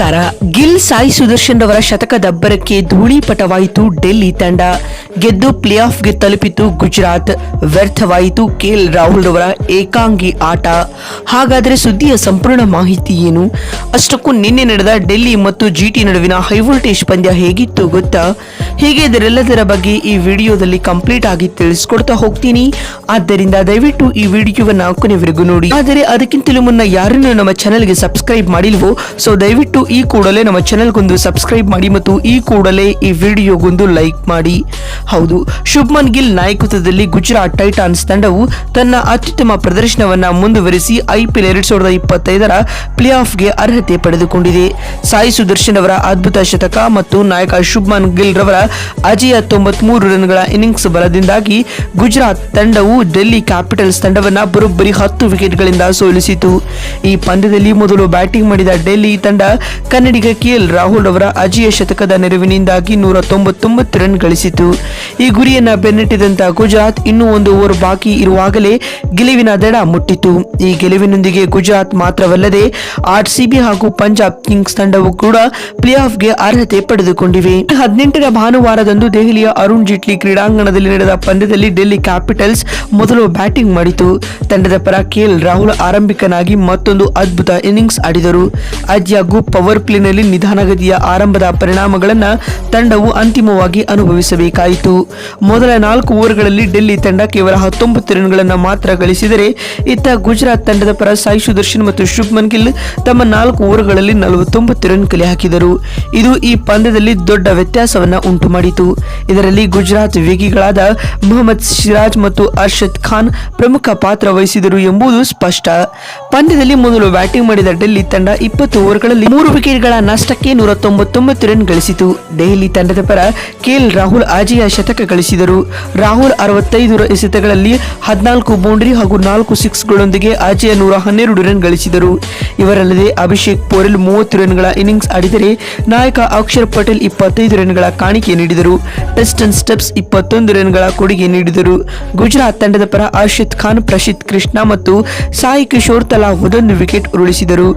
ನಮಸ್ಕಾರ. ಗಿಲ್ ಸಾಯಿ ಸುದರ್ಶನ್ ರವರ ಶತಕದಬ್ಬರಕ್ಕೆ ಧೂಳಿಪಟವಾಯಿತು ಡೆಲ್ಲಿ ತಂಡ. ಗೆದ್ದು ಪ್ಲೇ ಆಫ್ಗೆ ತಲುಪಿತು ಗುಜರಾತ್. ವ್ಯರ್ಥವಾಯಿತು ಕೆಎಲ್ ರಾಹುಲ್ ರವರ ಏಕಾಂಗಿ ಆಟ. ಹಾಗಾದರೆ ಸುದ್ದಿಯ ಸಂಪೂರ್ಣ ಮಾಹಿತಿ ಏನು? ಅಷ್ಟಕ್ಕೂ ನಿನ್ನೆ ನಡೆದ ಡೆಲ್ಲಿ ಮತ್ತು ಜಿಟಿ ನಡುವಿನ ಹೈವೋಲ್ಟೇಜ್ ಪಂದ್ಯ ಹೇಗಿತ್ತು ಗೊತ್ತಾ? ಹೀಗೆ ಇದರೆಲ್ಲದರ ಬಗ್ಗೆ ಈ ವಿಡಿಯೋದಲ್ಲಿ ಕಂಪ್ಲೀಟ್ ಆಗಿ ತಿಳಿಸ್ಕೊಡ್ತಾ ಹೋಗ್ತೀನಿ. ಆದ್ದರಿಂದ ದಯವಿಟ್ಟು ಈ ವಿಡಿಯೋವನ್ನು ಕೊನೆವರೆಗೂ ನೋಡಿ. ಆದರೆ ಅದಕ್ಕಿಂತಲೂ ಮುನ್ನ ಯಾರನ್ನು ನಮ್ಮ ಚಾನೆಲ್ಗೆ ಸಬ್ಸ್ಕ್ರೈಬ್ ಮಾಡಿಲ್ವೋ, ಸೊ ದಯವಿಟ್ಟು ಈ ಕೂಡಲೇ ನಮ್ಮ ಚಾನೆಲ್ಗೊಂದು ಸಬ್ಸ್ಕ್ರೈಬ್ ಮಾಡಿ ಮತ್ತು ಈ ಕೂಡಲೇ ಈ ವಿಡಿಯೋಗೊಂದು ಲೈಕ್ ಮಾಡಿ. ಹೌದು, ಶುಭ್ಮನ್ ಗಿಲ್ ನಾಯಕತ್ವದಲ್ಲಿ ಗುಜರಾತ್ ಟೈಟಾನ್ಸ್ ತಂಡವು ತನ್ನ ಅತ್ಯುತ್ತಮ ಪ್ರದರ್ಶನವನ್ನು ಮುಂದುವರಿಸಿ ಐಪಿಎಲ್ ಎರಡ್ ಸಾವಿರದ ಇಪ್ಪತ್ತೈದರ ಪ್ಲೇ ಆಫ್ಗೆ ಅರ್ಹತೆ ಪಡೆದುಕೊಂಡಿದೆ. ಸಾಯಿ ಸುದರ್ಶನ್ ಅವರ ಅದ್ಭುತ ಶತಕ ಮತ್ತು ನಾಯಕ ಶುಭ್ಮನ್ ಗಿಲ್ ರವರ ಅಜೇಯ ತೊಂಬತ್ಮೂರು ರನ್ಗಳ ಇನ್ನಿಂಗ್ಸ್ ಬಲದಿಂದಾಗಿ ಗುಜರಾತ್ ತಂಡವು ಡೆಲ್ಲಿ ಕ್ಯಾಪಿಟಲ್ಸ್ ತಂಡವನ್ನು ಬರೋಬ್ಬರಿ ಹತ್ತು ವಿಕೆಟ್ಗಳಿಂದ ಸೋಲಿಸಿತು. ಈ ಪಂದ್ಯದಲ್ಲಿ ಮೊದಲು ಬ್ಯಾಟಿಂಗ್ ಮಾಡಿದ ಡೆಲ್ಲಿ ತಂಡ ಕನ್ನಡಿಗ ಕೆಎಲ್ ರಾಹುಲ್ ಅವರ ಅಜೇಯ ಶತಕದ ನೆರವಿನಿಂದಾಗಿ ನೂರ ತೊಂಬತ್ತೊಂಬತ್ತು ರನ್ ಗಳಿಸಿತು. ಈ ಗುರಿಯನ್ನು ಬೆನ್ನಟ್ಟಿದಂತ ಗುಜರಾತ್ ಇನ್ನೂ ಒಂದು ಓವರ್ ಬಾಕಿ ಇರುವಾಗಲೇ ಗೆಲುವಿನ ದಡ ಮುಟ್ಟಿತು ಈ ಗೆಲುವಿನೊಂದಿಗೆ ಗುಜರಾತ್ ಮಾತ್ರವಲ್ಲದೆ ಆರ್ಸಿಬಿ ಹಾಗೂ ಪಂಜಾಬ್ ಕಿಂಗ್ಸ್ ತಂಡವು ಕೂಡ ಪ್ಲೇ ಆಫ್ಗೆ ಅರ್ಹತೆ ಪಡೆದುಕೊಂಡಿವೆ. ಹದಿನೆಂಟರ ಭಾನುವಾರದಂದು ದೆಹಲಿಯ ಅರುಣ್ ಜೇಟ್ಲಿ ಕ್ರೀಡಾಂಗಣದಲ್ಲಿ ನಡೆದ ಪಂದ್ಯದಲ್ಲಿ ಡೆಲ್ಲಿ ಕ್ಯಾಪಿಟಲ್ಸ್ ಮೊದಲು ಬ್ಯಾಟಿಂಗ್ ಮಾಡಿತು. ತಂಡದ ಪರ ಕೆಎಲ್ ರಾಹುಲ್ ಆರಂಭಿಕನಾಗಿ ಮತ್ತೊಂದು ಅದ್ಭುತ ಇನ್ನಿಂಗ್ಸ್ ಆಡಿದರು. ಪವರ್ ಪ್ಲೇನಲ್ಲಿ ನಿಧಾನಗತಿಯ ಆರಂಭದ ಪರಿಣಾಮಗಳನ್ನು ತಂಡವು ಅಂತಿಮವಾಗಿ ಅನುಭವಿಸಬೇಕಾಯಿತು. ಮೊದಲ ನಾಲ್ಕು ಓವರ್ಗಳಲ್ಲಿ ಡೆಲ್ಲಿ ತಂಡ ಕೇವಲ ಹತ್ತೊಂಬತ್ತು ರನ್ಗಳನ್ನು ಮಾತ್ರ ಗಳಿಸಿದರೆ, ಇತ್ತ ಗುಜರಾತ್ ತಂಡದ ಪರ ಸಾಯಿ ಸುದರ್ಶನ್ ಮತ್ತು ಶುಭ್ಮನ್ ಗಿಲ್ ತಮ್ಮ ನಾಲ್ಕು ಓವರ್ಗಳಲ್ಲಿ ನಲವತ್ತೊಂಬತ್ತು ರನ್ ಕಲೆ ಹಾಕಿದರು ಇದು ಈ ಪಂದ್ಯದಲ್ಲಿ ದೊಡ್ಡ ವ್ಯತ್ಯಾಸವನ್ನು ಉಂಟು ಮಾಡಿತು ಇದರಲ್ಲಿ ಗುಜರಾತ್ ವೇಗಿಗಳಾದ ಮೊಹಮ್ಮದ್ ಸಿರಾಜ್ ಮತ್ತು ಅರ್ಷದ್ ಖಾನ್ ಪ್ರಮುಖ ಪಾತ್ರ ವಹಿಸಿದರು ಎಂಬುದು ಸ್ಪಷ್ಟ. ಪಂದ್ಯದಲ್ಲಿ ಮೊದಲು ಬ್ಯಾಟಿಂಗ್ ಮಾಡಿದ ಡೆಲ್ಲಿ ತಂಡ ಇಪ್ಪತ್ತು ಓವರ್ಗಳಲ್ಲಿ ಮೂರು ವಿಕೆಟ್ಗಳ ನಷ್ಟಕ್ಕೆ ನೂರ ತೊಂಬತ್ತೊಂಬತ್ತು ರನ್ ಗಳಿಸಿತು. ದೆಹಲಿ ತಂಡದ ಪರ ಕೆಎಲ್ ರಾಹುಲ್ ಆಜಿಯ ಶತಕ ಗಳಿಸಿದರು. ರಾಹುಲ್ ಅರವತ್ತೈದು ಎಸೆತಗಳಲ್ಲಿ ಹದಿನಾಲ್ಕು ಬೌಂಡ್ರಿ ಹಾಗೂ ನಾಲ್ಕು ಸಿಕ್ಸ್ಗಳೊಂದಿಗೆ ಆಜಿಯ ನೂರ ಹನ್ನೆರಡು ರನ್ ಗಳಿಸಿದರು. ಇವರಲ್ಲದೆ ಅಭಿಷೇಕ್ ಪೋರೆಲ್ ಮೂವತ್ತು ರನ್ಗಳ ಇನ್ನಿಂಗ್ಸ್ ಆಡಿದರೆ ನಾಯಕ ಅಕ್ಷರ್ ಪಟೇಲ್ ಇಪ್ಪತ್ತೈದು ರನ್ಗಳ ಕಾಣಿಕೆ ನೀಡಿದರು. ಟೆಸ್ಟನ್ ಸ್ಟೆಪ್ಸ್ ಇಪ್ಪತ್ತೊಂದು ರನ್ಗಳ ಕೊಡುಗೆ ನೀಡಿದರು. ಗುಜರಾತ್ ತಂಡದ ಪರ ಅರ್ಷಿತ್ ಖಾನ್, ಪ್ರಶಿತ್ ಕೃಷ್ಣ ಮತ್ತು ಸಾಯಿ ಕಿಶೋರ್ ತಲಾ ಒಂದೊಂದು ವಿಕೆಟ್ ಉರುಳಿಸಿದರು.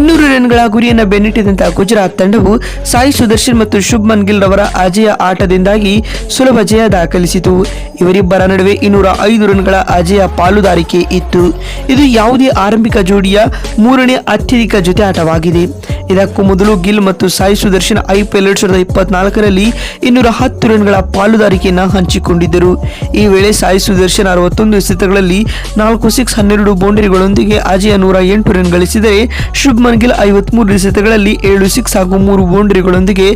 ಇನ್ನೂರು ರನ್ಗಳ ಗುರಿಯನ್ನು ಬೆನ್ನಟ್ಟಿದಂತಹ ಗುಜರಾತ್ ತಂಡವು ಸಾಯಿ ಸುದರ್ಶನ್ ಮತ್ತು ಶುಭ್ಮನ್ ಗಿಲ್ ರವರ ಅಜಯ ಆಟದಿಂದಾಗಿ ಸುಲಭ ಜಯ ದಾಖಲಿಸಿತು. ಇವರಿಬ್ಬರ ನಡುವೆ ಇನ್ನೂರ ಐದು ರನ್ಗಳ ಅಜಯ ಪಾಲುದಾರಿಕೆ ಇತ್ತು. ಇದು ಯಾವುದೇ ಆರಂಭಿಕ ಜೋಡಿಯ ಮೂರನೇ ಅತ್ಯಧಿಕ ಜೊತೆ ಆಟವಾಗಿದೆ. ಇದಕ್ಕೂ ಮೊದಲು ಗಿಲ್ ಮತ್ತು ಸಾಯಿ ಸುದರ್ಶನ್ ಐಪಿಎಲ್ ಎರಡ್ ಸಾವಿರದ ಇಪ್ಪತ್ನಾಲ್ಕರಲ್ಲಿ ಇನ್ನೂರ ಹತ್ತು ರನ್ಗಳ ಪಾಲುದಾರಿಕೆಯನ್ನು ಹಂಚಿಕೊಂಡಿದ್ದರು. ಈ ವೇಳೆ ಸಾಯಿ ಸುದರ್ಶನ್ ಅರವತ್ತೊಂದು ಎಸೆತಗಳಲ್ಲಿ ನಾಲ್ಕು, ಸಿಕ್ಸ್, ಹನ್ನೆರಡು ಬೌಂಡರಿಗಳೊಂದಿಗೆ ಅಜಯ ನೂರ ಎಂಟು ರನ್ ಗಳಿಸಿದರೆ ಶುಭ್ಮನ್ ಗಿಲ್ ಐವತ್ಮೂರು ಎಸೆತಗಳಲ್ಲಿ ಏಳು ಸಿಕ್ಸ್ ಹಾಗೂ ಮೂರು ಬೌಂಡರಿಗಳೊಂದಿಗೆ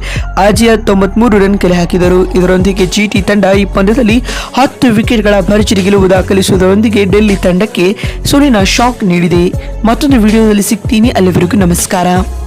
ಅಜಯ ತೊಂಬತ್ಮೂರು ರನ್ ಕಲೆ ಹಾಕಿದರು. ಇದರೊಂದಿಗೆ ಜಿಟಿ ತಂಡ ಈ ಪಂದ್ಯದಲ್ಲಿ ಹತ್ತು ವಿಕೆಟ್ಗಳ ಭರ್ಜರಿ ಗೆಲುವು ದಾಖಲಿಸುವುದರೊಂದಿಗೆ ಡೆಲ್ಲಿ ತಂಡಕ್ಕೆ ಸೋಲಿನ ಶಾಕ್ ನೀಡಿದೆ. ಮತ್ತೊಂದು ವಿಡಿಯೋದಲ್ಲಿ ಸಿಗ್ತೀನಿ. ಅಲ್ಲಿವರೆಗೂ ನಮಸ್ಕಾರ.